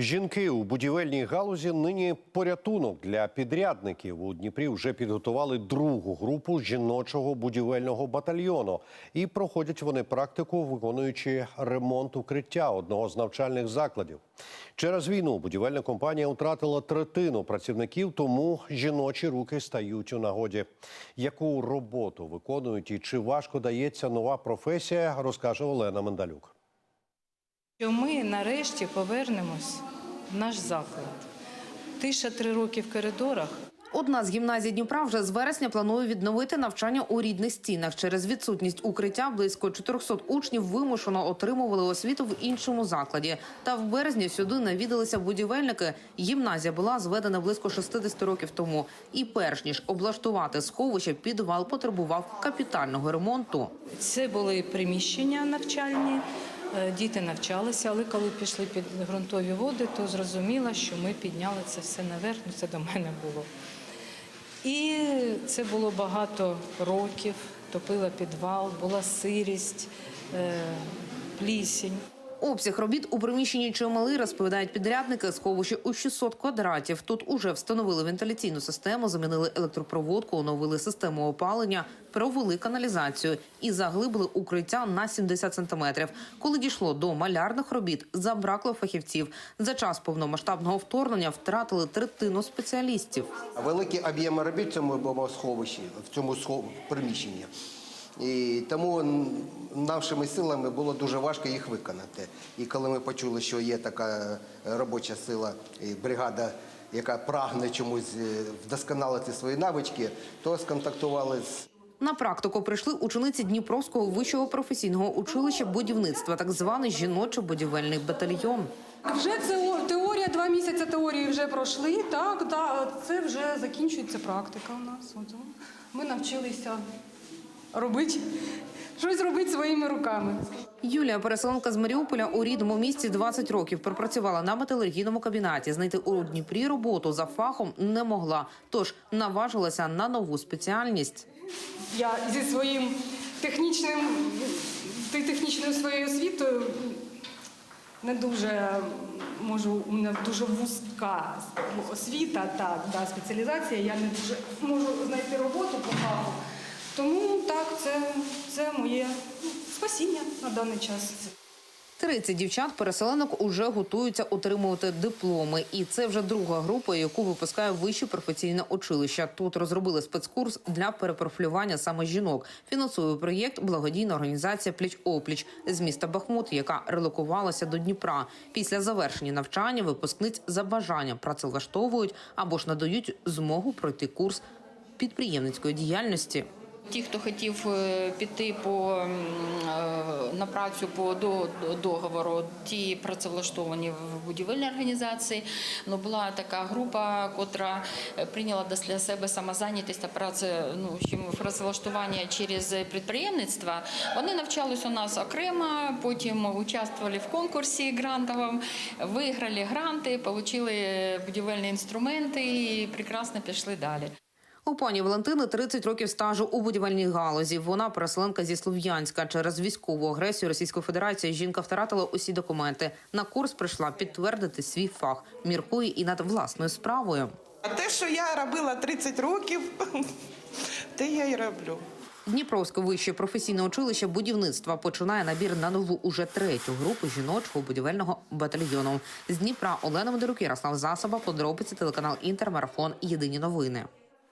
Жінки у будівельній галузі нині порятунок для підрядників. У Дніпрі вже підготували другу групу жіночого будівельного батальйону. І проходять вони практику, виконуючи ремонт укриття одного з навчальних закладів. Через війну будівельна компанія втратила третину працівників, тому жіночі руки стають у нагоді. Яку роботу виконують і чи важко дається нова професія, розкаже Олена Мендалюк. Що ми нарешті повернемось в наш заклад. Тиша три роки в коридорах. Одна з гімназій Дніпра вже з вересня планує відновити навчання у рідних стінах. Через відсутність укриття близько 400 учнів вимушено отримували освіту в іншому закладі. Та в березні сюди навідалися будівельники. Гімназія була зведена близько 60 років тому. І перш ніж облаштувати сховище, підвал потребував капітального ремонту. Це були приміщення навчальні, діти навчалися, але коли пішли під ґрунтові води, то зрозуміла, що ми підняли це все наверх, ну це до мене було. І це було багато років, топила підвал, була сирість, е, плісінь. Обсяг робіт у приміщенні чималий, розповідають підрядники. Сховище у 600 квадратів. Тут уже встановили вентиляційну систему, замінили електропроводку, оновили систему опалення, провели каналізацію і заглибили укриття на 70 сантиметрів. Коли дійшло до малярних робіт, забракло фахівців. За час повномасштабного вторгнення втратили третину спеціалістів. Великі об'єми робіт в цьому бомбосховищі, в цьому приміщенні. І тому нашими силами було дуже важко їх виконати. І коли ми почули, що є така е, робоча сила, і бригада, яка прагне чомусь е, вдосконалити свої навички, то сконтактували з На практику прийшли учениці Дніпровського вищого професійного училища будівництва, так званий жіночо-будівельний батальйон. Вже це теорія, два місяці теорії вже пройшли. Так, да, це вже закінчується практика у нас. Ми навчилися робити щось робити своїми руками. Юлія, переселенка з Маріуполя у рідному місті 20 років пропрацювала на металургійному кабінеті. Знайти у Дніпрі роботу за фахом не могла, тож наважилася на нову спеціальність. Я зі своїм технічним, технічною своєю освітою не дуже можу, у мене дуже вузька освіта та, та спеціалізація. Я не дуже можу знайти роботу по фаху. Тому так, це, це моє спасіння на даний час. 30 дівчат-переселенок уже готуються отримувати дипломи, і це вже друга група, яку випускає вище професійне училище. Тут розробили спецкурс для перепрофілювання саме жінок. Фінансує проєкт благодійна організація Пліч опліч з міста Бахмут, яка релокувалася до Дніпра. Після завершення навчання випускниць за бажанням працевлаштовують або ж надають змогу пройти курс підприємницької діяльності. Ті, хто хотів е, піти по е, на працю по до- до- договору, ті працевлаштовані в будівельній організації. Ну була така група, котра е, прийняла для себе самозайнятість та праце, ну працевлаштування через підприємництво. Вони навчались у нас окремо, потім участвували в конкурсі грантовому, виграли гранти, отримали будівельні інструменти і прекрасно пішли далі. У пані Валентини 30 років стажу у будівельній галузі. Вона переселенка зі Слов'янська. Через військову агресію Російської Федерації жінка втратила усі документи. На курс прийшла підтвердити свій фах, міркує і над власною справою. А те, що я робила 30 років, те я й роблю. Дніпровське вище професійне училище будівництва починає набір на нову уже третю групу жіночого будівельного батальйону. З Дніпра Олена Медорук, Ярослав Засоба, подробиці телеканал Інтермарафон. Єдині новини.